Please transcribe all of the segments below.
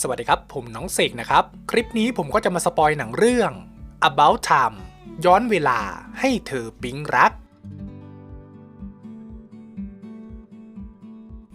สวัสดีครับ ผมน้องเสกนะครับ คลิปนี้ผมก็จะมาสปอยหนังเรื่อง About Time ย้อนเวลาให้เธอปิ๊งรัก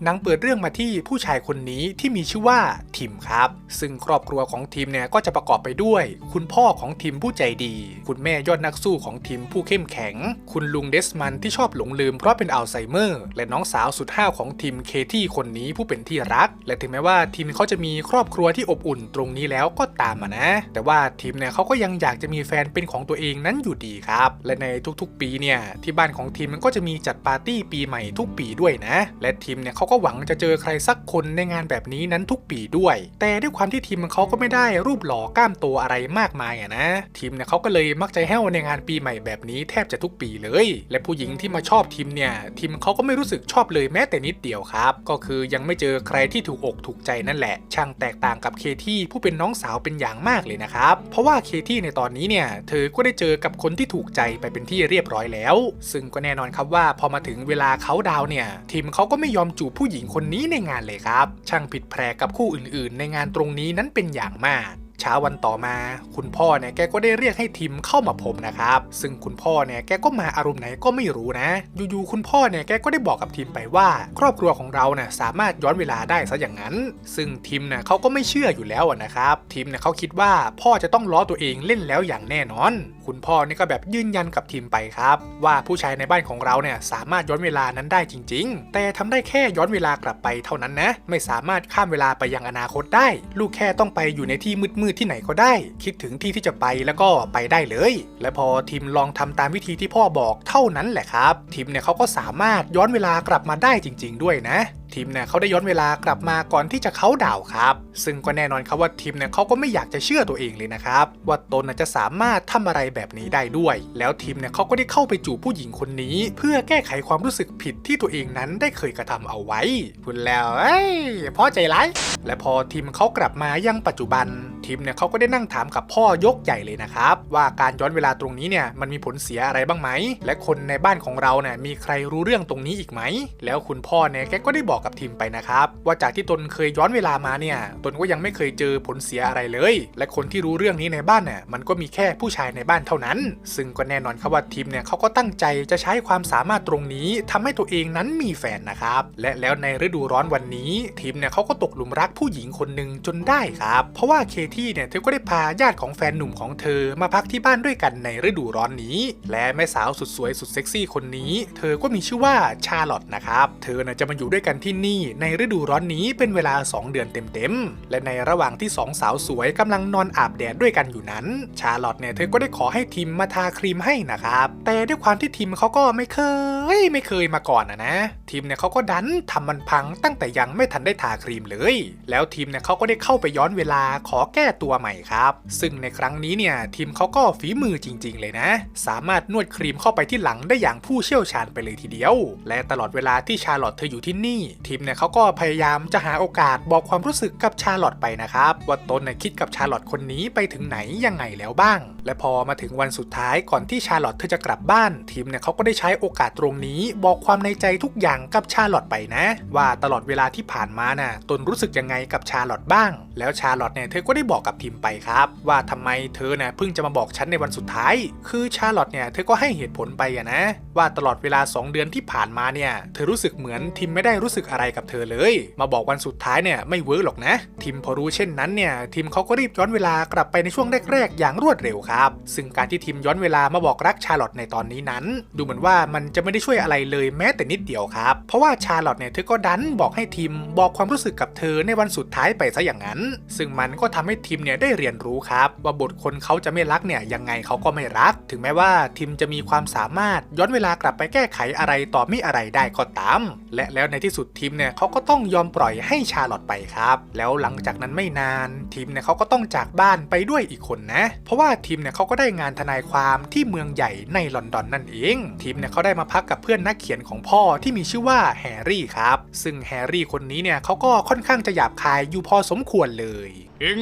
หนังเปิดเรื่องมาที่ผู้ชายคนนี้ที่มีชื่อว่าทิมครับ ซึ่งครอบครัวของทิมเนี่ยก็จะประกอบไปด้วย คุณพ่อของทิมผู้ใจดี คุณแม่ยอดนักสู้ของทิมผู้เข้มแข็ง คุณลุงเดสมันที่ชอบหลงลืมเพราะเป็นอัลไซเมอร์ และน้องสาวสุดห้าวของทิมเคที่คนนี้ผู้เป็นที่รัก และถึงแม้ว่าทิมเขาจะมีครอบครัวที่อบอุ่นตรงนี้แล้วก็ตามมานะ แต่ว่าทิมเนี่ยเขาก็ยังอยากจะมีแฟนเป็นของตัวเองนั้นอยู่ดีครับ และในทุกๆ ปีเนี่ยที่บ้านของทิมมันก็จะมีจัดปาร์ตี้ปีใหม่ทุกปีด้วยนะ และทิมเนี่ยเขาก็หวังจะเจอใครสักคนในงานแบบนี้นั้นทุกปีด้วย แต่ด้วยความที่ทีมเขาก็ไม่ได้รูปหล่อกล้ามโตอะไรมากมายอะนะ ทีมเนี่ยเขาก็เลยมักจะแห้วในงานปีใหม่แบบนี้แทบจะทุกปีเลย และผู้หญิงที่มาชอบทีมเนี่ย ทีมเขาก็ไม่รู้สึกชอบเลยแม้แต่นิดเดียวครับ ก็คือยังไม่เจอใครที่ถูกอกถูกใจนั่นแหละ ช่างแตกต่างกับเคที่ผู้เป็นน้องสาวเป็นอย่างมากเลยนะครับ เพราะว่าเคที่ในตอนนี้เนี่ยเธอก็ได้เจอกับคนที่ถูกใจไปเป็นที่เรียบร้อยแล้ว ซึ่งก็แน่นอนครับว่าพอมาถึงเวลาเขาดาวเนี่ยทีมเขาก็ไม่ยอมจูบผู้หญิงคนนี้ในงานเลยครับ ช่างผิดแผลกับคู่อื่นๆ ในงานตรงนี้นั้นเป็นอย่างมาก เช้าวันต่อมา คุณพ่อเนี่ยแกก็ได้เรียกให้ทิมเข้ามาพบนะครับ ซึ่งคุณพ่อเนี่ยแกก็มาอารมณ์ไหนก็ไม่รู้นะ อยู่ๆคุณพ่อเนี่ยแกก็ได้บอกกับทิมไปว่า ครอบครัวของเราเนี่ยสามารถย้อนเวลาได้ซะอย่างนั้น ซึ่งทิมเนี่ยเขาก็ไม่เชื่ออยู่แล้วนะครับทิมเนี่ยเขาคิดว่าพ่อจะต้องล้อตัวเองเล่นแล้วอย่างแน่นอน คุณพ่อนี่ก็แบบยืนยันกับทิมไปครับว่าผู้ชายในบ้านของเราเนี่ยสามารถย้อนเวลานั้นได้จริง ๆ แต่ทำได้แค่ย้อนเวลากลับไปเท่านั้นนะ ไม่สามารถข้ามเวลาไปยังอนาคตได้ ลูกแค่ต้องไปอยู่ในที่มืดๆที่ไหนก็ได้ คิดถึงที่ที่จะไปแล้วก็ไปได้เลย และพอทิมลองทำตามวิธีที่พ่อบอกเท่านั้นแหละครับ ทิมเนี่ยเขาก็สามารถย้อนเวลากลับมาได้จริง ๆ ด้วยนะทีมเนี่ยเขาได้ย้อนเวลากลับมาก่อนที่จะเขาดาวครับ ซึ่งก็แน่นอนครับว่าทีมเนี่ยเขาก็ไม่อยากจะเชื่อตัวเองเลยนะครับ ว่าตนจะสามารถทำอะไรแบบนี้ได้ด้วย แล้วทีมเนี่ยเขาก็ได้เข้าไปจูบผู้หญิงคนนี้ เพื่อแก้ไขความรู้สึกผิดที่ตัวเองนั้นได้เคยกระทำเอาไว้พูดแล้วเอ้ยพ่อใจร้ายและพอทีมเขากลับมายังปัจจุบัน ทีมเนี่ยเขาก็ได้นั่งถามกับพ่อยกใหญ่เลยนะครับ ว่าการย้อนเวลาตรงนี้เนี่ยมันมีผลเสียอะไรบ้างไหม และคนในบ้านของเราเนี่ยมีใครรู้เรื่องตรงนี้อีกไหม แล้วคุณพ่อเนี่ยแกก็ได้บอกกับทีมไปนะครับว่าจากที่ตนเคยย้อนเวลามาเนี่ยตนก็ยังไม่เคยเจอผลเสียอะไรเลย และคนที่รู้เรื่องนี้ในบ้านเนี่ยมันก็มีแค่ผู้ชายในบ้านเท่านั้น ซึ่งก็แน่นอนครับว่าทีมเนี่ยเขาก็ตั้งใจจะใช้ความสามารถตรงนี้ทำให้ตัวเองนั้นมีแฟนนะครับและแล้วในฤดูร้อนวันนี้ทีมเนี่ยเขาก็ตกหลุมรักผู้หญิงคนหนึ่งจนได้ครับ เพราะว่าเคทเนี่ยเธอก็ได้พาญาติของแฟนหนุ่มของเธอมาพักที่บ้านด้วยกันในฤดูร้อนนี้ และแม่สาวสุดสวยสุดเซ็กซี่คนนี้ เธอก็มีชื่อว่าชาร์ลอตนะครับ เธอน่ะจะมาอยู่ด้วยกันที่นี่ในฤดูร้อนนี้เป็นเวลา 2 เดือนเต็มๆ และในระหว่างที่สองสาวสวยกำลังนอนอาบแดดด้วยกันอยู่นั้น ชาร์ลอตเนี่ยเธอก็ได้ขอให้ทีมมาทาครีมให้นะครับ แต่ด้วยความที่ทีมเขาก็ไม่เคยไม่เคยมาก่อนนะนะทีมเนี่ยเขาก็ดันทำมันพังตั้งแต่ยังไม่ทันได้ทาครีมเลย แล้วทีมเนี่ยเขาก็ได้เข้าไปย้อนเวลาขอแก้ตัวใหม่ครับ ซึ่งในครั้งนี้เนี่ยทีมเขาก็ฝีมือจริง ๆ เลยนะ สามารถนวดครีมเข้าไปที่หลังได้อย่างผู้เชี่ยวชาญไปเลยทีเดียว และตลอดเวลาที่ชาร์ลอตเธออยู่ที่นี่ ทีมเนี่ยเขาก็พยายามจะหาโอกาสบอกความรู้สึกกับชาร์ลอตไปนะครับว่าตนน่ะคิดกับชาร์ลอตคนนี้ไปถึงไหนยังไงแล้วบ้าง และพอมาถึงวันสุดท้ายก่อนที่ชาร์ลอตเธอจะกลับบ้าน ทีมเนี่ยเขาก็ได้ใช้โอกาสตรงนี้ บอกความในใจทุกอย่างกับชาร์ลอตไปนะ ว่าตลอดเวลาที่ผ่านมาน่ะตนรู้สึกยังไงกับชาร์ลอตบ้าง แล้วชาร์ลอตเนี่ยเธอก็ได้บอกกับทีมไปครับ ว่าทำไมเธอเนี่ยเพิ่งจะมาบอกฉันในวันสุดท้าย คือชาร์ลอตเนี่ยเธอก็ให้เหตุผลไปอะนะ ว่าตลอดเวลา 2 เดือนที่ผ่านมาเนี่ย เธอรู้สึกเหมือนทีมไม่ได้รู้สึกอะไรกับเธอเลย มาบอกวันสุดท้ายเนี่ยไม่เวิร์กหรอกนะทีมพอรู้เช่นนั้นเนี่ยทีมเขาก็รีบย้อนเวลากลับไปในช่วงแรกๆ อย่างรวดเร็วครับ ซึ่งการที่ทีมย้อนเวลามาบอกรักชาร์ลอตในตอนนี้นั้น ดูเหมือนว่ามันจะไม่ได้ช่วยอะไรเลยแม้แต่นิดเดียวครับ เพราะว่าชาร์ลอตเนี่ยเธอก็ดันบอกให้ทีมบอกความรู้สึกกับเธอในวันสุดท้ายไปซะอย่างนั้น ซึ่งมันก็ทำให้ทีมเนี่ยได้เรียนรู้ครับว่าบทคนเขาจะไม่รักเนี่ยยังไงเขาก็ไม่รัก ถึงแม้ว่าทีมจะมีความสามารถย้อนเวลากลับไปแก้ไขอะไรต่อไม่อะไรได้ก็ตาม และแล้วในที่สุดทีมเนี่ยเขาก็ต้องยอมปล่อยให้ชาลอตไปครับ แล้วหลังจากนั้นไม่นานทีมเนี่ยเขาก็ต้องจากบ้านไปด้วยอีกคนนะ เพราะว่าทีมเนี่ยเขาก็ได้งานทนายความที่เมืองใหญ่ในลอนดอนนั่นเองทีมเนี่ยเขาได้มาพักกับเพื่อนนักเขียนของพ่อที่มีชื่อว่าแฮร์รี่ครับ ซึ่งแฮร์รี่คนนี้เนี่ยเขาก็ค่อนข้างจะหยาบคายอยู่พอสมควรเลย เอง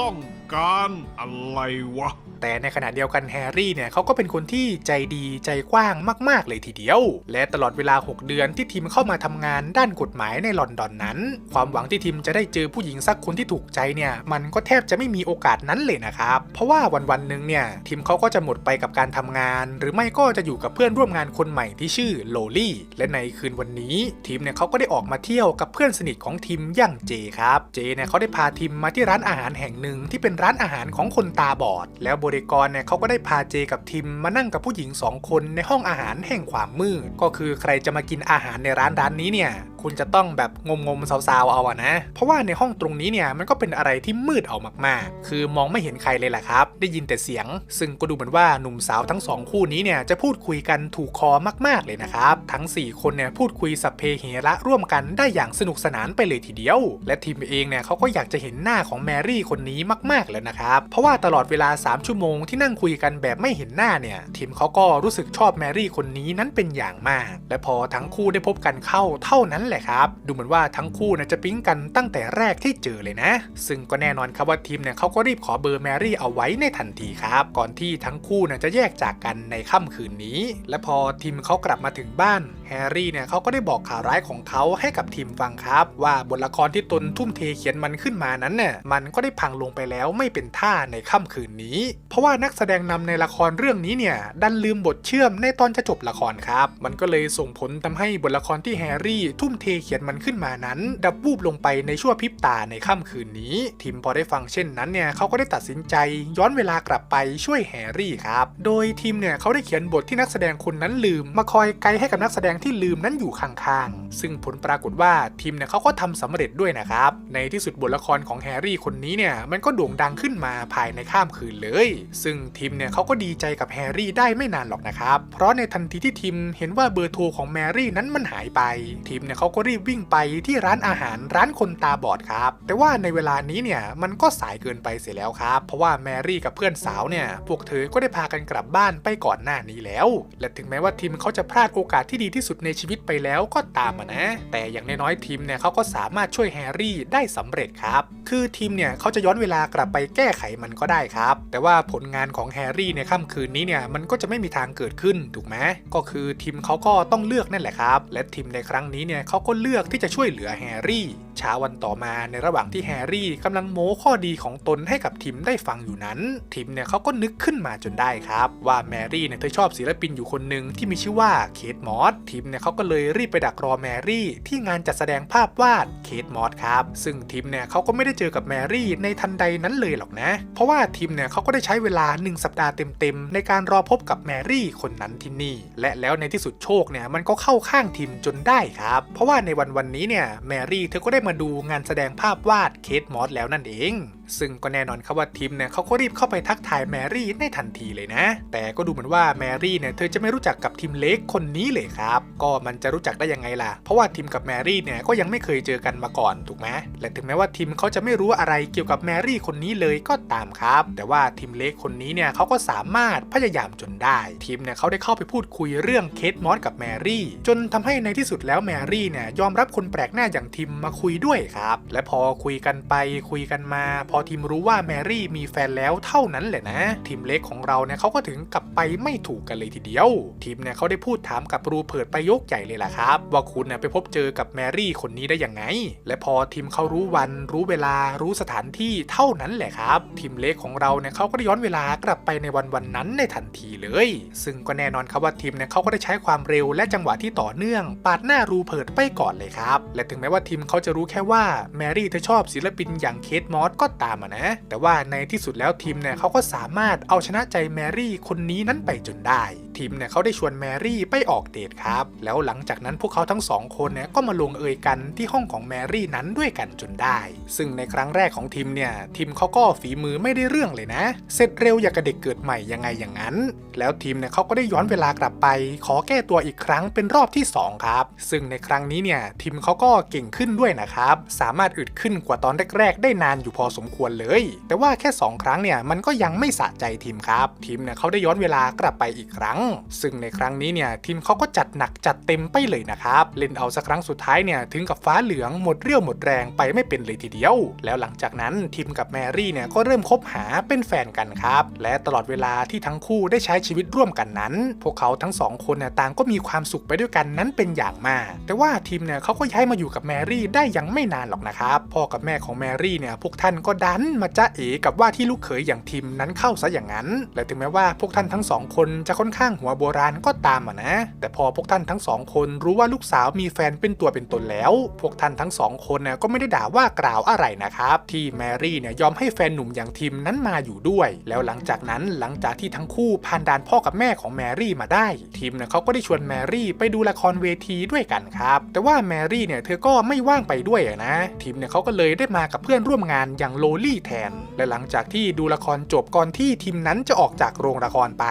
ต้องการอะไรวะ แต่ในขณะเดียวกันแฮร์รี่เนี่ยเขาก็เป็นคนที่ใจดีใจกว้างมากๆเลยทีเดียว และตลอดเวลา 6 เดือนที่ทีมเข้ามาทำงานด้านกฎหมายในลอนดอนนั้น ความหวังที่ทีมจะได้เจอผู้หญิงสักคนที่ถูกใจเนี่ยมันก็แทบจะไม่มีโอกาสนั้นเลยนะครับ เพราะว่าวันวันหนึ่งเนี่ยทีมเขาก็จะหมดไปกับการทำงาน หรือไม่ก็จะอยู่กับเพื่อนร่วมงานคนใหม่ที่ชื่อโลลี่และในคืนวันนี้ ทีมเนี่ยเขาก็ได้ออกมาเที่ยวกับเพื่อนสนิทของทีมอย่างเจครับเจเนี่ยเขาได้พาทีมมาที่ร้านอาหารแห่งหนึ่งที่เป็นร้านอาหารของคนตาบอด แล้วบริกรเนี่ยเขาก็ได้พาเจกับทีมมานั่งกับผู้หญิงสองคนในห้องอาหารแห่งความมืด ก็คือใครจะมากินอาหารในร้านร้านนี้เนี่ย คุณจะต้องแบบงมงมๆสาวๆเอาอะนะ เพราะว่าในห้องตรงนี้เนี่ยมันก็เป็นอะไรที่มืดเอามากๆ คือมองไม่เห็นใครเลยแหละครับ ได้ยินแต่เสียง ซึ่งก็ดูเหมือนว่าหนุ่มสาวทั้งสองคู่นี้เนี่ยจะพูดคุยกันถูกคอมากๆเลยนะครับ ทั้ง 4 คนเนี่ยพูดคุยสัพเพเหระร่วมกันได้อย่างสนุกสนานไปเลยทีเดียว และทีมเองเนี่ยเขาก็อยากจะเห็นหน้าของแมรี่คนนี้มากๆแล้วนะครับ เพราะว่าตลอดเวลา 3 ชั่วโมงที่นั่งคุยกันแบบไม่เห็นหน้าเนี่ยทีมเขาก็รู้สึกชอบแมรี่คนนี้นั้นเป็นอย่างมาก และพอทั้งคู่ได้พบกันเข้าเท่านั้นแหละครับ ดูเหมือนว่าทั้งคู่นะจะปิ๊งกันตั้งแต่แรกที่เจอเลยนะ ซึ่งก็แน่นอนครับว่าทีมเนี่ยเขาก็รีบขอเบอร์แมรี่เอาไว้ในทันทีครับ ก่อนที่ทั้งคู่นะจะแยกจากกันในค่ำคืนนี้ และพอทีมเขากลับมาถึงบ้านแฮร์รี่เนี่ยเขาก็ได้บอกข่าวร้ายของเขาให้กับทีมฟังครับ ว่าบทละครที่ตนทุ่มเทเขียนมันขึ้นมานั้นเนี่ยมันก็ได้พังลงไปแล้วไม่เป็นท่าในค่ำคืนนี้ เพราะว่านักแสดงนำในละครเรื่องนี้เนี่ยดันลืมบทเชื่อมในตอนจะจบละครครับ มันก็เลยส่งผลทำให้บทละครที่แฮร์รี่ทุ่มเทเขียนมันขึ้นมานั้น ดับวูบลงไปในชั่วพริบตาในค่ำคืนนี้ทีมพอได้ฟังเช่นนั้นเนี่ยเขาก็ได้ตัดสินใจ ย้อนเวลากลับไปช่วยแฮร์รี่ครับ โดยทีมเนี่ยเขาได้เขียนบทที่นักแสดงคนนั้นลืม มาคอยไกด์ให้กับนักแสดงที่ลืมนั้นอยู่ข้างๆ ซึ่งผลปรากฏว่าทีมเนี่ยเขาก็ทำสำเร็จด้วยนะครับ ในที่สุดบทละครของแฮร์รี่คนนี้เนี่ยมันก็โด่งดังขึ้นมาภายในข้ามคืนเลย ซึ่งทีมเนี่ยเขาก็ดีใจกับแฮร์รี่ได้ไม่นานหรอกนะครับ เพราะในทันทีที่ทีมเห็นว่าเบอร์โทรของแมรี่นั้นมันหายไปทีมเนี่ยเขาก็รีบวิ่งไปที่ร้านอาหารร้านคนตาบอดครับ แต่ว่าในเวลานี้เนี่ยมันก็สายเกินไปเสียแล้วครับ เพราะว่าแมรี่กับเพื่อนสาวเนี่ยพวกเธอก็ได้พากันกลับบ้านไปก่อนหน้านี้แล้ว และถึงแม้ว่าทีมเขาจะพลาดโอกาสที่ดีที่สุดในชีวิตไปแล้วก็ตามนะ แต่อย่างน้อยๆทีมเนี่ยเขาก็สามารถช่วยแฮร์รี่ได้สำเร็จครับ คือทีมเนี่ยเขาจะย้อนเวลากลับไปแก้ไขมันก็ได้ครับ แต่ว่าผลงานของแฮร์รี่ในค่ำคืนนี้เนี่ยมันก็จะไม่มีทางเกิดขึ้นถูกไหมก็คือทีมเขาก็ต้องเลือกนั่นแหละครับ และทีมในครั้งนี้เนี่ยเขาก็เลือกที่จะช่วยเหลือแฮร์รี่ เช้าวันต่อมาในระหว่างที่แฮร์รี่กำลังโม้ข้อดีของตนให้กับทีมได้ฟังอยู่นั้นทีมเนี่ยเขาก็นึกขึ้นมาจนได้ครับ ว่าแมรี่เนี่ยเธอชอบศิลปินอยู่คนหนึ่งที่มีชื่อว่าเคทมอสทีมเนี่ยเขาก็เลยรีบไปดักรอแมรี่ ที่งานจัดแสดงภาพวาดเคทมอสครับซึ่งทีมเนี่ยเขาก็ไม่ได้เจอกับแมรี่ในทันใดนั้นเลยหรอกนะ เพราะว่าทีมเนี่ยเขาก็ได้ใช้เวลา 1 สัปดาห์เต็มๆในการรอพบกับแมรี่คนนั้นที่นี่ และแล้วในที่สุดโชคเนี่ยมันก็เข้าข้างทีมจนได้ครับ เพราะว่าในวันวันนี้เนี่ยแมรี่เธอก็ได้มาาดูงานแสดงภาพวาดเคทมอสแล้วนั่นเอง ซึ่งก็แน่นอนครับว่าทีมเนี่ยเขาก็รีบเข้าไปทักทายแมรี่ในทันทีเลยนะ แต่ก็ดูเหมือนว่าแมรี่เนี่ยเธอจะไม่รู้จักกับทีมเล็กคนนี้เลยครับ ก็มันจะรู้จักได้ยังไงล่ะ เพราะว่าทีมกับแมรี่เนี่ยก็ยังไม่เคยเจอกันมาก่อนถูกไหมและถึงแม้ว่าทีมเขาจะไม่รู้อะไรเกี่ยวกับแมรี่คนนี้เลยก็ตามครับ แต่ว่าทีมเล็กคนนี้เนี่ยเขาก็สามารถพยายามจนได้ทีมเนี่ยเขาได้เข้าไปพูดคุยเรื่องเคทมอสกับแมรี่ จนทำให้ในที่สุดแล้วแมรี่เนี่ยยอมรับคนแปลกหน้าอย่างทีมมาคุยด้วยครับ และพอคุยกันไปคุยกันมา พอทีมรู้ว่าแมรี่มีแฟนแล้วเท่านั้นแหละนะ ทีมเล็กของเราเนี่ยเขาก็ถึงกลับไปไม่ถูกกันเลยทีเดียว ทีมเนี่ยเขาได้พูดถามกับรูเพิร์ดไปยกใหญ่เลยล่ะครับ ว่าคุณเนี่ยไปพบเจอกับแมรี่คนนี้ได้ยังไง และพอทีมเขารู้วันรู้เวลารู้สถานที่เท่านั้นแหละครับ ทีมเล็กของเราเนี่ยเขาก็ได้ย้อนเวลากลับไปในวันวันนั้นในทันทีเลย ซึ่งก็แน่นอนครับว่าทีมเนี่ยเขาก็ได้ใช้ความเร็วและจังหวะที่ต่อเนื่อง ปาดหน้ารูเพิร์ดไปก่อนเลยครับ และถึงแม้ว่าทีมเขาจะรู้แค่ว่าแมรี่เธอชอบศิลปินอย่างเคทมอสก็ตามอะนะ แต่ว่าในที่สุดแล้วทีมเนี่ยเขาก็สามารถเอาชนะใจแมรี่คนนี้นั้นไปจนได้ ทีมเนี่ยเขาได้ชวนแมรี่ไปออกเดทครับ แล้วหลังจากนั้นพวกเขาทั้งสองคนเนี่ยก็มาลงเอยกันที่ห้องของแมรี่นั้นด้วยกันจนได้ ซึ่งในครั้งแรกของทีมเนี่ยทีมเขาก็ฝีมือไม่ได้เรื่องเลยนะ เสร็จเร็วอย่างกับเด็กเกิดใหม่ยังไงอย่างนั้นแล้วทีมเนี่ยเขาก็ได้ย้อนเวลากลับไป ขอแก้ตัวอีกครั้งเป็นรอบที่สองครับ ซึ่งในครั้งนี้เนี่ยทีมเขาก็เก่งขึ้นด้วยนะครับ สามารถอึดขึ้นกว่าตอนแรก ๆ ได้นานอยู่พอสมควรเลย แต่ว่าแค่ 2 ครั้งเนี่ยมันก็ยังไม่สะใจทีมครับ ทีมเนี่ยเขาได้ย้อนเวลากลับไปอีกครั้ง ซึ่งในครั้งนี้เนี่ยทีมเขาก็จัดหนักจัดเต็มไปเลยนะครับเล่นเอาสักครั้งสุดท้ายเนี่ยถึงกับฟ้าเหลืองหมดเรี่ยวหมดแรงไปไม่เป็นเลยทีเดียว แล้วหลังจากนั้นทีมกับแมรี่เนี่ยก็เริ่มคบหาเป็นแฟนกันครับและตลอดเวลาที่ทั้งคู่ได้ใช้ชีวิตร่วมกันนั้น พวกเขาทั้งสองคนเนี่ยต่างก็มีความสุขไปด้วยกันนั้นเป็นอย่างมาก แต่ว่าทีมเนี่ยเขาก็ย้ายมาอยู่กับแมรี่ได้ยังไม่นานหรอกนะครับ พ่อกับแม่ของแมรี่เนี่ยพวกท่านก็ดันมาจ้าเอกับว่าที่ลูกเขยอย่างทีมนั้นเข้าซะอย่างนั้น และถึงแม้ว่าพวกท่านทั้งสองคนจะค่อนข้างหัวโบราณก็ตามอะนะ แต่พอพวกท่านทั้งสองคนรู้ว่าลูกสาวมีแฟนเป็นตัวเป็นตนแล้ว พวกท่านทั้งสองคนน่ะก็ไม่ได้ด่าว่ากล่าวอะไรนะครับ ที่แมรี่เนี่ยยอมให้แฟนหนุ่มอย่างทีมนั้นมาอยู่ด้วย แล้วหลังจากนั้นหลังจากที่ทั้งคู่ผ่านดานพ่อกับแม่ของแมรี่มาได้ทีมเนี่ยเขาก็ได้ชวนแมรี่ไปดูละครเวทีด้วยกันครับ แต่ว่าแมรี่เนี่ยเธอก็ไม่ว่างไปด้วยนะทีมเนี่ยเขาก็เลยได้มากับเพื่อนร่วมงานอย่างโลลี่แทน และหลังจากที่ดูละครจบก่อนที่ทีมนั้นจะออกจากโรงละครไป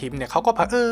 ทีมเนี่ยเขาก็เผอิ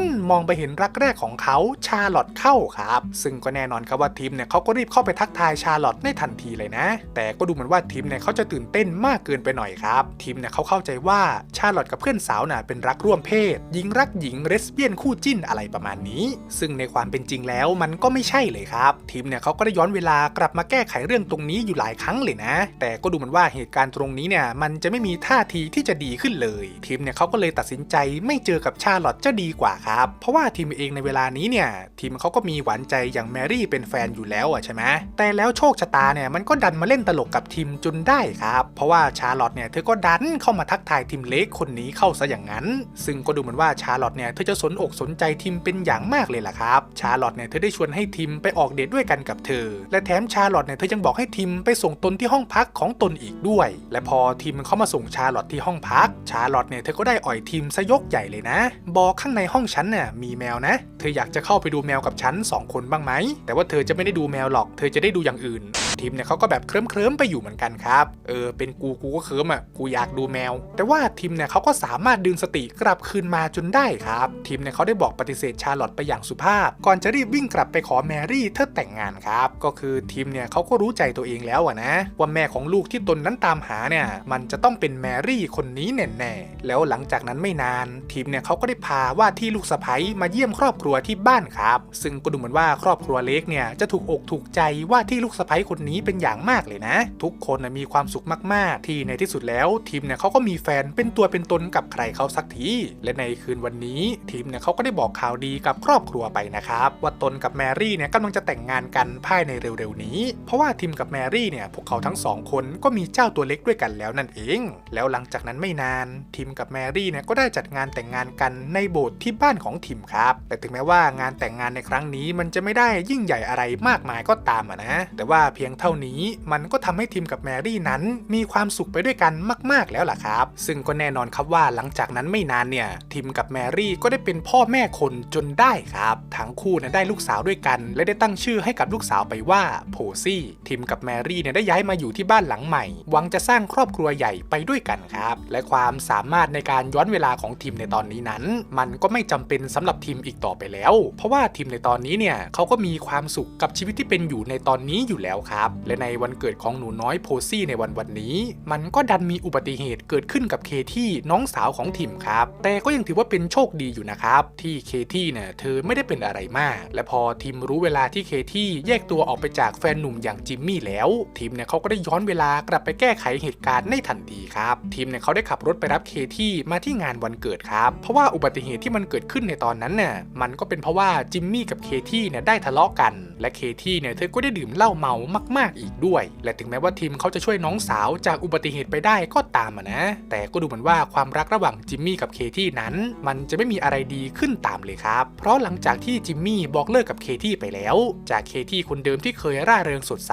ญมองไปเห็นรักแรกของเขาชาลอตเข้าครับ ซึ่งก็แน่นอนครับว่าทีมเนี่ยเขาก็รีบเข้าไปทักทายชาลอตในทันทีเลยนะ แต่ก็ดูเหมือนว่าทีมเนี่ยเขาจะตื่นเต้นมากเกินไปหน่อยครับ ทีมเนี่ยเขาเข้าใจว่าชาลอตกับเพื่อนสาวน่ะเป็นรักรวมเพศ หญิงรักหญิงเรสเบี้ยนคู่จิ้นอะไรประมาณนี้ ซึ่งในความเป็นจริงแล้วมันก็ไม่ใช่เลยครับ ทีมเนี่ยเขาก็ได้ย้อนเวลากลับมาแก้ไขเรื่องตรงนี้อยู่หลายครั้งเลยนะ แต่ก็ดูเหมือนว่าเหตุการณ์ตรงนี้เนี่ยมันจะไม่มีท่าทีที่จะดีขึ้นเลย ทีมเนี่ยเขาก็เลยตัดสินใจไม่เจอกับชาลอตจะดีกว่าครับ เพราะว่าทีมเองในเวลานี้เนี่ยทีมเขาก็มีหวานใจอย่างแมรี่เป็นแฟนอยู่แล้วอะใช่ไหมแต่แล้วโชคชะตาเนี่ยมันก็ดันมาเล่นตลกกับทีมจนได้ครับ เพราะว่าชาลอตเนี่ยเธอก็ดันเข้ามาทักทายทีมเล็กคนนี้เข้าซะอย่างนั้นซึ่งก็ดูเหมือนว่าชาร์ลอตเนี่ยเธอจะสนอกสนใจทีมเป็นอย่างมากเลยล่ะครับ ชาร์ลอตเนี่ยเธอได้ชวนให้ทีมไปออกเดทด้วยกันกับเธอ และแถมชาร์ลอตเนี่ยเธอยังบอกให้ทีมไปส่งตนที่ห้องพักของตนอีกด้วย และพอทีมเขามาส่งชาร์ลอตที่ห้องพัก ชาร์ลอตเนี่ยเธอก็ได้อ่อยทีมซะยกใหญ่เลยนะ บอกข้างในห้องฉันน่ะมีแมวนะ เธออยากจะเข้าไปดูแมวกับฉันสองคนบ้างไหมแต่ว่าเธอจะไม่ได้ดูแมวหรอก เธอจะได้ดูอย่างอื่น ทีมเนี่ยเขาก็แบบเคลิ้มๆไปอยู่เหมือนกันครับ เออเป็นกูกูก็เคลิ้มอะกูอยากดูแมว แต่ว่าทีมเนี่ยเขาก็สามารถดึงสติกลับคืนมาจนได้ครับทีมเนี่ยเขาได้บอกปฏิเสธชาร์ลอตไปอย่างสุภาพ ก่อนจะรีบวิ่งกลับไปขอแมรี่เธอแต่งงานครับก็คือทีมเนี่ยเขาก็รู้ใจตัวเองแล้วอะนะว่าแม่ของลูกที่ตนนั้นตามหาเนี่ยมันจะต้องเป็นแมรี่คนนี้แน่ๆแล้วหลังจากนั้นไม่นานทีมเนี่ยเขาก็ได้พาว่าที่ลูกสะใภ้มาเยี่ยมครอบครัวที่บ้านครับ ซึ่งก็ดูเหมือนว่าครอบครัวเล็กเนี่ยจะถูกอกถูกใจว่าที่ลูกสะใภ้คนนี้เป็นอย่างมากเลยนะ ทุกคนนะมีความสุขมากๆ ที่ในที่สุดแล้วทีมเนี่ยเขาก็มีแฟนเป็นตัวเป็นตนกับใครเขาสักทีและในคืนวันนี้ทีมเนี่ยเขาก็ได้บอกข่าวดีกับครอบครัวไปนะครับว่าตนกับแมรี่เนี่ยกำลังจะแต่งงานกันภายในเร็วๆนี้ เพราะว่าทีมกับแมรี่เนี่ยพวกเขาทั้งสองคนก็มีเจ้าตัวเล็กด้วยกันแล้วนั่นเอง แล้วหลังจากนั้นไม่นานทีมกับแมรี่เนี่ยก็ได้จัดงานแต่งงานกันในโบสถ์ที่บ้านของทีมครับ แต่ถึงแม้ว่างานแต่งงานในครั้งนี้มันจะไม่ได้ยิ่งใหญ่อะไรมากมายก็ตามอะนะ แต่ว่าเพียงเท่านี้ มันก็ทำให้ทีมกับแมรี่นั้น มีความสุขไปด้วยกันมาก ๆแล้วล่ะครับ ซึ่งก็แน่นอนครับว่าหลังจากนั้นไม่นานเนี่ยทีมกับแมรี่ก็ได้เป็นพ่อแม่คนจนได้ครับ ทั้งคู่เนี่ยได้ลูกสาวด้วยกัน และได้ตั้งชื่อให้กับลูกสาวไปว่าโพซี่ทีมกับแมรี่เนี่ยได้ย้ายมาอยู่ที่บ้านหลังใหม่ หวังจะสร้างครอบครัวใหญ่ไปด้วยกันครับ และความสามารถในการย้อนเวลาของทีมในตอนนี้นั้น มันก็ไม่จำเป็นสำหรับทีมอีกต่อไปแล้ว เพราะว่าทีมในตอนนี้เนี่ยเขาก็มีความสุขกับชีวิตที่เป็นอยู่ในตอนนี้อยู่แล้วครับและในวันเกิดของหนูน้อยโพซี่ในวันวันนี้ มันก็ดันมีอุบัติเหตุเกิดขึ้นกับเคที่น้องสาวของทีมครับ แต่ก็ยังถือว่าเป็นโชคดีอยู่นะครับ ที่เคที่เนี่ยเธอไม่ได้เป็นอะไรมาก และพอทีมรู้เวลาที่เคที่แยกตัวออกไปจากแฟนหนุ่มอย่างจิมมี่แล้วทีมเนี่ยเขาก็ได้ย้อนเวลากลับไปแก้ไขเหตุการณ์ในทันทีครับทีมเนี่ยเขาได้ขับรถไปรับเคที่มาที่งานวันเกิดครับ เพราะว่าอุบัติเหตุที่มันเกิดขึ้นในตอนนั้นน่ะมันก็เป็นเพราะว่าจิมมี่กับเคที่เนี่ยได้ทะเลาะกัน และเคที่เนี่ยเธอก็ได้ดื่มเหล้าเมามากๆอีกด้วย และถึงแม้ว่าทีมเขาจะช่วยน้องสาวจากอุบัติเหตุไปได้ก็ตามนะ แต่ก็ดูเหมือนว่าความรักระหว่างจิมมี่กับเคที่นั้น มันจะไม่มีอะไรดีขึ้นตามเลยครับ เพราะหลังจากที่จิมมี่บอกเลิกกับเคที่ไปแล้ว จากเคที่คนเดิมที่เคยร่าเริงสดใส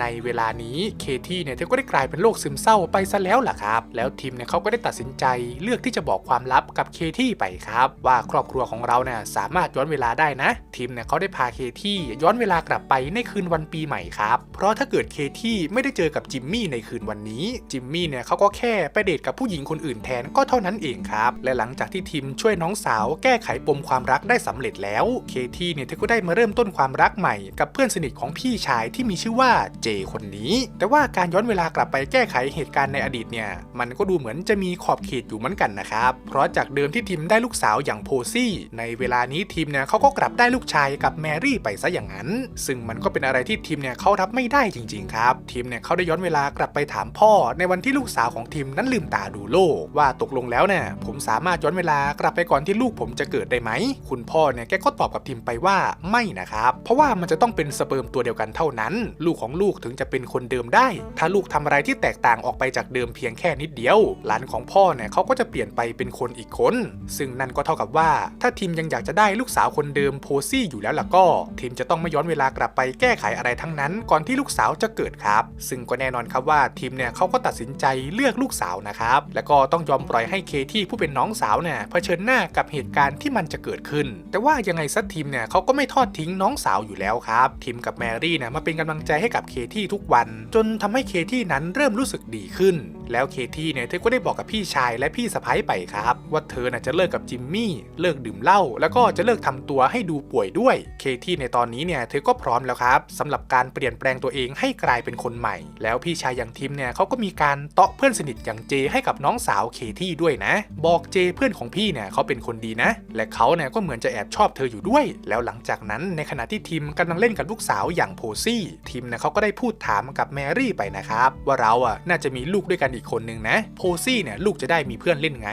ในเวลานี้เคที่เนี่ยเธอก็ได้กลายเป็นโรคซึมเศร้าไปซะแล้วล่ะครับ แล้วทีมเนี่ยเขาก็ได้ตัดสินใจเลือกที่จะบอกความลับกับเคที่ไปครับ ว่าครอบครัวของเราเนี่ยสามารถย้อนเวลาได้นะ ทีมเนี่ยเขาได้พาเคที่ย้อนเวลากลับไปในคืนวันปีใหม่ครับพราะถ้าเกิดเคที่ไม่ได้เจอกับจิมมี่ในคืนวันนี้ จิมมี่เนี่ยเขาก็แค่ไปเดทกับผู้หญิงคนอื่นแทนก็เท่านั้นเองครับ และหลังจากที่ทีมช่วยน้องสาวแก้ไขปมความรักได้สำเร็จแล้ว เคที่เนี่ยเธอก็ได้มาเริ่มต้นความรักใหม่กับเพื่อนสนิทของพี่ชายที่มีชื่อว่าเจคนนี้ แต่ว่าการย้อนเวลากลับไปแก้ไขเหตุการณ์ในอดีตเนี่ย มันก็ดูเหมือนจะมีขอบเขตอยู่เหมือนกันนะครับ เพราะจากเดิมที่ทีมได้ลูกสาวอย่างโพซี่ ในเวลานี้ทีมเนี่ยเขาก็กลับได้ลูกชายกับแมรี่ไปซะอย่างนั้น ซึ่งมันก็เป็นอะไรที่ทีมเนี่ยเขารับไม่ไม่ได้จริง ๆ ครับทีมเนี่ยเขาได้ย้อนเวลากลับไปถามพ่อ ในวันที่ลูกสาวของทีมนั้นลืมตาดูโลก ว่าตกลงแล้วเนี่ยผมสามารถย้อนเวลากลับไปก่อนที่ลูกผมจะเกิดได้ไหม คุณพ่อเนี่ยแกก็ตอบกับทีมไปว่าไม่นะครับ เพราะว่ามันจะต้องเป็นสเปิร์มตัวเดียวกันเท่านั้น ลูกของลูกถึงจะเป็นคนเดิมได้ ถ้าลูกทำอะไรที่แตกต่างออกไปจากเดิมเพียงแค่นิดเดียว หลานของพ่อเนี่ยเขาก็จะเปลี่ยนไปเป็นคนอีกคน ซึ่งนั่นก็เท่ากับว่า ถ้าทีมยังอยากจะได้ลูกสาวคนเดิมโพซี่อยู่แล้วล่ะก็ ทีมจะต้องไม่ย้อนเวลากลับไปแก้ไขอะไรทั้งนั้นก่อนที่ที่ลูกสาวจะเกิดครับ ซึ่งก็แน่นอนครับว่าทีมเนี่ยเขาก็ตัดสินใจเลือกลูกสาวนะครับ แล้วก็ต้องยอมปล่อยให้เคที่ผู้เป็นน้องสาวเนี่ยเผชิญหน้ากับเหตุการณ์ที่มันจะเกิดขึ้น แต่ว่ายังไงซัทีมเนี่ยเขาก็ไม่ทอดทิ้งน้องสาวอยู่แล้วครับ ทีมกับแมรี่เนี่ยมาเป็นกำลังใจให้กับเคที่ทุกวัน จนทำให้เคที่นั้นเริ่มรู้สึกดีขึ้นแล้วเคที่เนี่ยเธอก็ได้บอกกับพี่ชายและพี่สะพ้ายไปครับ ว่าเธอน่ะจะเลิกกับจิมมี่เลิกดื่มเหล้าแล้วก็จะเลิกทำตัวให้ดูป่วยด้วย เคที่ในตอนนี้เนี่ยเธอก็พร้อมแล้วครับสำหรับการเปลี่ยนแปลงตัวเองให้กลายเป็นคนใหม่ แล้วพี่ชายอย่างทิมเนี่ยเขาก็มีการเตาะเพื่อนสนิทอย่างเจให้กับน้องสาวเคที่ด้วยนะ บอกเจเพื่อนของพี่เนี่ยเขาเป็นคนดีนะ และเขาเนี่ยก็เหมือนจะแอบชอบเธออยู่ด้วย แล้วหลังจากนั้นในขณะที่ทิมกำลังเล่นกับลูกสาวอย่างโพซี่ทิมเนี่ยเขาก็ได้พูดถามกับแมรี่ไปนะครับว่าเราอะน่าจะมีลูกด้วยกันอีกคนนึงนะ โพซี่เนี่ยลูกจะได้มีเพื่อนเล่นไง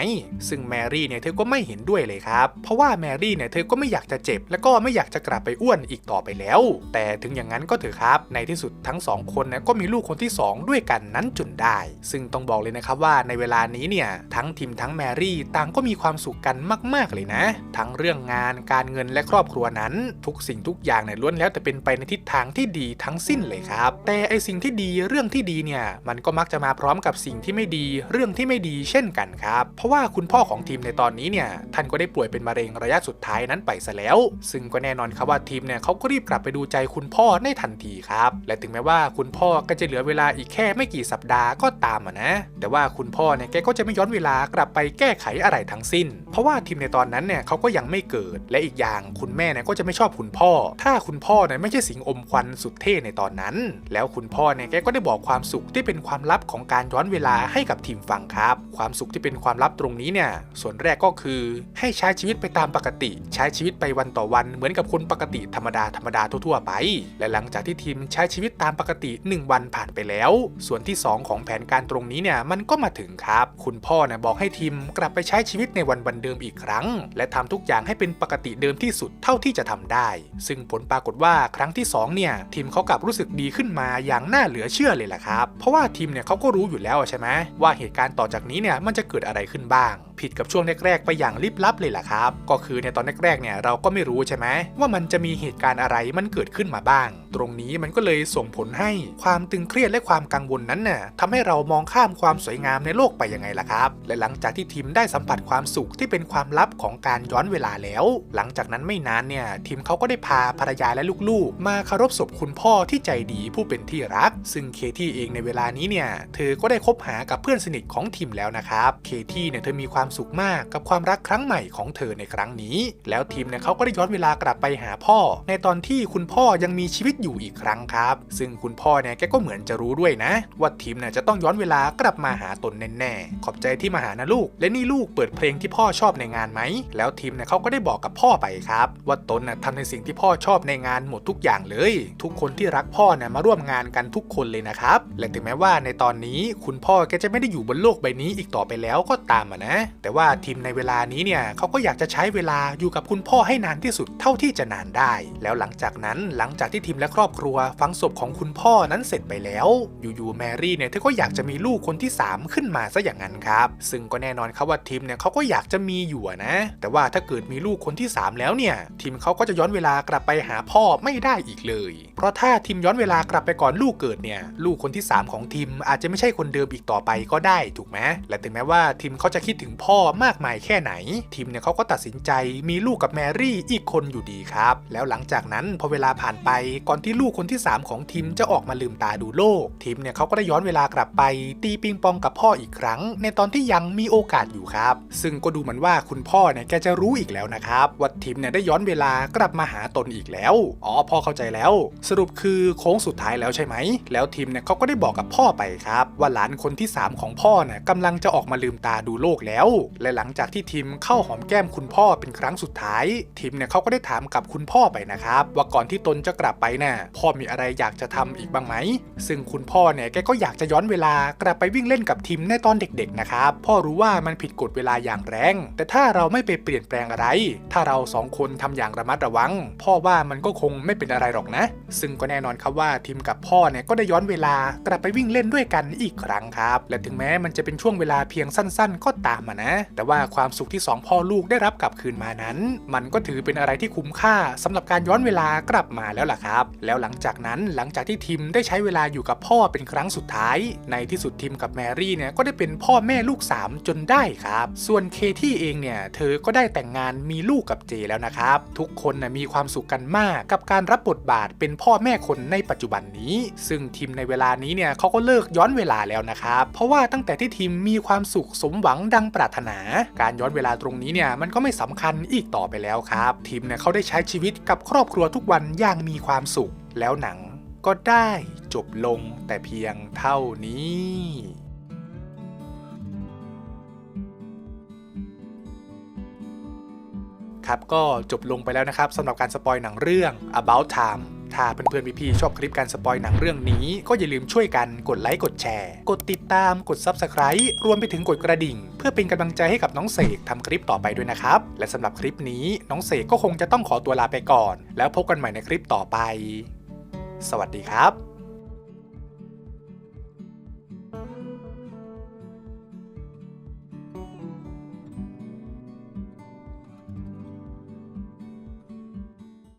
ซึ่งแมรี่เนี่ยเธอก็ไม่เห็นด้วยเลยครับ เพราะว่าแมรี่เนี่ยเธอก็ไม่อยากจะเจ็บ แล้วก็ไม่อยากจะกลับไปอ้วนอีกต่อไปแล้ว แต่ถึงอย่างนั้นก็เถอะครับ ในที่สุดทั้งสองคนเนี่ยก็มีลูกคนที่สองด้วยกันนั้นจนได้ ซึ่งต้องบอกเลยนะครับว่าในเวลานี้เนี่ยทั้งทิมทั้งแมรี่ต่างก็มีความสุขกันมาก ๆเลยนะ ทั้งเรื่องงานการเงินและครอบครัวนั้น ทุกสิ่งทุกอย่างเนี่ยล้วนแล้วแต่เป็นไปในทิศทางที่ดีทั้งสิ้นเลยครับ แต่ไอสิ่งที่ดีเรื่องที่ดีเนี่ยมันก็มักจะมาพร้อมกับสิงที่ไม่ดีเรื่องที่ไม่ดีเช่นกันครับ เพราะว่าคุณพ่อของทีมในตอนนี้เนี่ยท่านก็ได้ป่วยเป็นมะเร็งระยะสุดท้ายนั้นไปซะแล้ว ซึ่งก็แน่นอนครับว่าทีมเนี่ยเขาก็รีบกลับไปดูใจคุณพ่อในทันทีครับ และถึงแม้ว่าคุณพ่อก็จะเหลือเวลาอีกแค่ไม่กี่สัปดาห์ก็ตามนะ แต่ว่าคุณพ่อเนี่ยแกก็จะไม่ย้อนเวลากลับไปแก้ไขอะไรทั้งสิ้น เพราะว่าทีมในตอนนั้นเนี่ยเขาก็ยังไม่เกิด และอีกอย่างคุณแม่เนี่ยก็จะไม่ชอบคุณพ่อ ถ้าคุณพ่อเนี่ยไม่ใช่สิงอมควันสุดเท่ในตอนนั้น แล้วคุณพ่อเนี่ยแกก็ได้บอกความสุขที่เป็นความลับของการย้อนเวลาให้กับทีมฟังครับ ความสุขที่เป็นความลับตรงนี้เนี่ย ส่วนแรกก็คือ ให้ใช้ชีวิตไปตามปกติ ใช้ชีวิตไปวันต่อวันเหมือนกับคนปกติธรรมดาธรรมดาทั่วๆไป และหลังจากที่ทีมใช้ชีวิตตามปกติ 1 วันผ่านไปแล้ว ส่วนที่ 2 ของแผนการตรงนี้เนี่ยมันก็มาถึงครับ คุณพ่อเนี่ยบอกให้ทีมกลับไปใช้ชีวิตในวันวันเดิมอีกครั้ง และทำทุกอย่างให้เป็นปกติเดิมที่สุดเท่าที่จะทำได้ ซึ่งผลปรากฏว่าครั้งที่ 2 เนี่ยทีมเขากลับรู้สึกดีขึ้นมาอย่างน่าเหลือเชื่อเลยแหละครับ เพราะว่าทีมเนี่ยเขาก็รู้อยู่แล้วใช่ไหมว่าเหตุการณ์ต่อจากนี้เนี่ยมันจะเกิดอะไรขึ้นบ้าง ผิดกับช่วงแรกๆไปอย่างลิบลับเลยล่ะครับ ก็คือในตอนแรกๆเนี่ยเราก็ไม่รู้ใช่ไหมว่ามันจะมีเหตุการณ์อะไรมันเกิดขึ้นมาบ้าง ตรงนี้มันก็เลยส่งผลให้ความตึงเครียดและความกังวลนั้นน่ะทำให้เรามองข้ามความสวยงามในโลกไปยังไงล่ะครับและหลังจากที่ทีมได้สัมผัสความสุขที่เป็นความลับของการย้อนเวลาแล้ว หลังจากนั้นไม่นานเนี่ยทีมเขาก็ได้พาภรรยาและลูกๆ มาคารพศพคุณพ่อที่ใจดีผู้เป็นที่รัก ซึ่งเคที่เองในเวลานี้เนี่ยเธอก็ได้คบหากับเพื่อนสนิทของทีมแล้วนะครับ เคที่เนี่ยเธอมีความสุขมากกับความรักครั้งใหม่ของเธอในครั้งนี้ แล้วทีมเนี่ยเขาก็ได้ย้อนเวลากลับไปหาพ่อ ในตอนที่คุณพ่อยังมีชีวิตอยู่อีกครั้งครับ ซึ่งคุณพ่อเนี่ยแกก็เหมือนจะรู้ด้วยนะ ว่าทีมเนี่ยจะต้องย้อนเวลากลับมาหาตนแน่ๆขอบใจที่มาหานะลูก และนี่ลูกเปิดเพลงที่พ่อชอบในงานไหม แล้วทีมเนี่ยเขาก็ได้บอกกับพ่อไปครับ ว่าตนน่ะทำในสิ่งที่พ่อชอบในงานหมดทุกอย่างเลย ทุกคนที่รักพ่อเนี่ยมาร่วมงานกันทุกคนเลยนะครับและถึงแม้ว่าในตอนนี้คุณพ่อพ่อแกจะไม่ได้อยู่บนโลกใบนี้อีกต่อไปแล้วก็ตามอะนะ แต่ว่าทีมในเวลานี้เนี่ยเขาก็อยากจะใช้เวลาอยู่กับคุณพ่อให้นานที่สุดเท่าที่จะนานได้ แล้วหลังจากนั้นหลังจากที่ทีมและครอบครัวฝังศพของคุณพ่อนั้นเสร็จไปแล้ว อยู่ๆแมรี่เนี่ยเธอก็อยากจะมีลูกคนที่ 3 ขึ้นมาซะอย่างนั้นครับ ซึ่งก็แน่นอนครับว่าทีมเนี่ยเขาก็อยากจะมีอยู่นะ แต่ว่าถ้าเกิดมีลูกคนที่ 3 แล้วเนี่ย ทีมเขาก็จะย้อนเวลากลับไปหาพ่อไม่ได้อีกเลย เพราะถ้าทีมย้อนเวลากลับไปก่อนลูกเกิดเนี่ยลูกคนที่ 3 ของทีมอาจจะไม่ใช่คนเดิมอีกอีกต่อไปก็ได้ถูกไหมและถึงแม้ว่าทิมเขาจะคิดถึงพ่อมากมายแค่ไหน ทิมเนี่ยเขาก็ตัดสินใจมีลูกกับแมรี่อีกคนอยู่ดีครับ แล้วหลังจากนั้นพอเวลาผ่านไปก่อนที่ลูกคนที่ 3 ของทิมจะออกมาลืมตาดูโลก ทิมเนี่ยเขาก็ได้ย้อนเวลากลับไป ตีปิงปองกับพ่ออีกครั้ง ในตอนที่ยังมีโอกาสอยู่ครับ ซึ่งก็ดูเหมือนว่าคุณพ่อเนี่ยแกจะรู้อีกแล้วนะครับว่าทิมเนี่ยได้ย้อนเวลากลับมาหาตนอีกแล้วอ๋อพ่อเข้าใจแล้ว สรุปคือโค้งสุดท้ายแล้วใช่ไหมแล้วทิมเนี่ยเขาก็ได้บอกกับพ่อไปครับ ว่าหลานคนนที่ 3 ของพ่อเนี่ยกำลังจะออกมาลืมตาดูโลกแล้ว และหลังจากที่ทิมเข้าหอมแก้มคุณพ่อเป็นครั้งสุดท้าย ทิมเนี่ยเขาก็ได้ถามกับคุณพ่อไปนะครับ ว่าก่อนที่ตนจะกลับไปน่ะพ่อมีอะไรอยากจะทำอีกบ้างไหม ซึ่งคุณพ่อเนี่ยแกก็อยากจะย้อนเวลากลับไปวิ่งเล่นกับทิมในตอนเด็กๆนะครับพ่อรู้ว่ามันผิดกฎเวลาอย่างแรง แต่ถ้าเราไม่ไปเปลี่ยนแปลงอะไร ถ้าเราสองคนทำอย่างระมัดระวัง พ่อว่ามันก็คงไม่เป็นอะไรหรอกนะ ซึ่งก็แน่นอนครับว่าทิมกับพ่อเนี่ยก็ได้ย้อนเวลากลับไปวิ่งเล่นด้วยกันอีกครั้งครับ และถึงแม้มันจะเป็นช่วงเวลาเพียงสั้น ๆ ก็ตามมานะ แต่ว่าความสุขที่สองพ่อลูกได้รับกลับคืนมานั้น มันก็ถือเป็นอะไรที่คุ้มค่าสำหรับการย้อนเวลากลับมาแล้วล่ะครับ แล้วหลังจากนั้นหลังจากที่ทิมได้ใช้เวลาอยู่กับพ่อเป็นครั้งสุดท้าย ในที่สุดทิมกับแมรี่เนี่ยก็ได้เป็นพ่อแม่ลูกสามจนได้ครับ ส่วนเคที่เองเนี่ยเธอก็ได้แต่งงานมีลูกกับเจแล้วนะครับ ทุกคนนะมีความสุขกันมากกับการรับบทบาทเป็นพ่อแม่คนในปัจจุบันนี้ ซึ่งทีมในเวลานี้เนี่ยเขาก็เลิกย้อนเวลาแล้วนะครับเพราะว่าตั้งแต่ที่ทีมมีความสุขสมหวังดังปรารถนา การย้อนเวลาตรงนี้เนี่ยมันก็ไม่สำคัญอีกต่อไปแล้วครับทีมเนี่ยเขาได้ใช้ชีวิตกับครอบครัวทุกวันอย่างมีความสุข แล้วหนังก็ได้จบลงแต่เพียงเท่านี้ครับก็จบลงไปแล้วนะครับสำหรับการสปอยหนังเรื่อง About Time ถ้าเพื่อนๆพี่ๆชอบคลิปการสปอยหนังเรื่องนี้ ก็อย่าลืมช่วยกันกดไลค์กดแชร์ กดติดตามกด Subscribe รวมไปถึงกดกระดิ่ง เพื่อเป็นกำลังใจให้กับน้องเสกทำคลิปต่อไปด้วยนะครับ และสำหรับคลิปนี้น้องเสกก็คงจะต้องขอตัวลาไปก่อน แล้วพบกันใหม่ในคลิปต่อไป สวัสดีครับ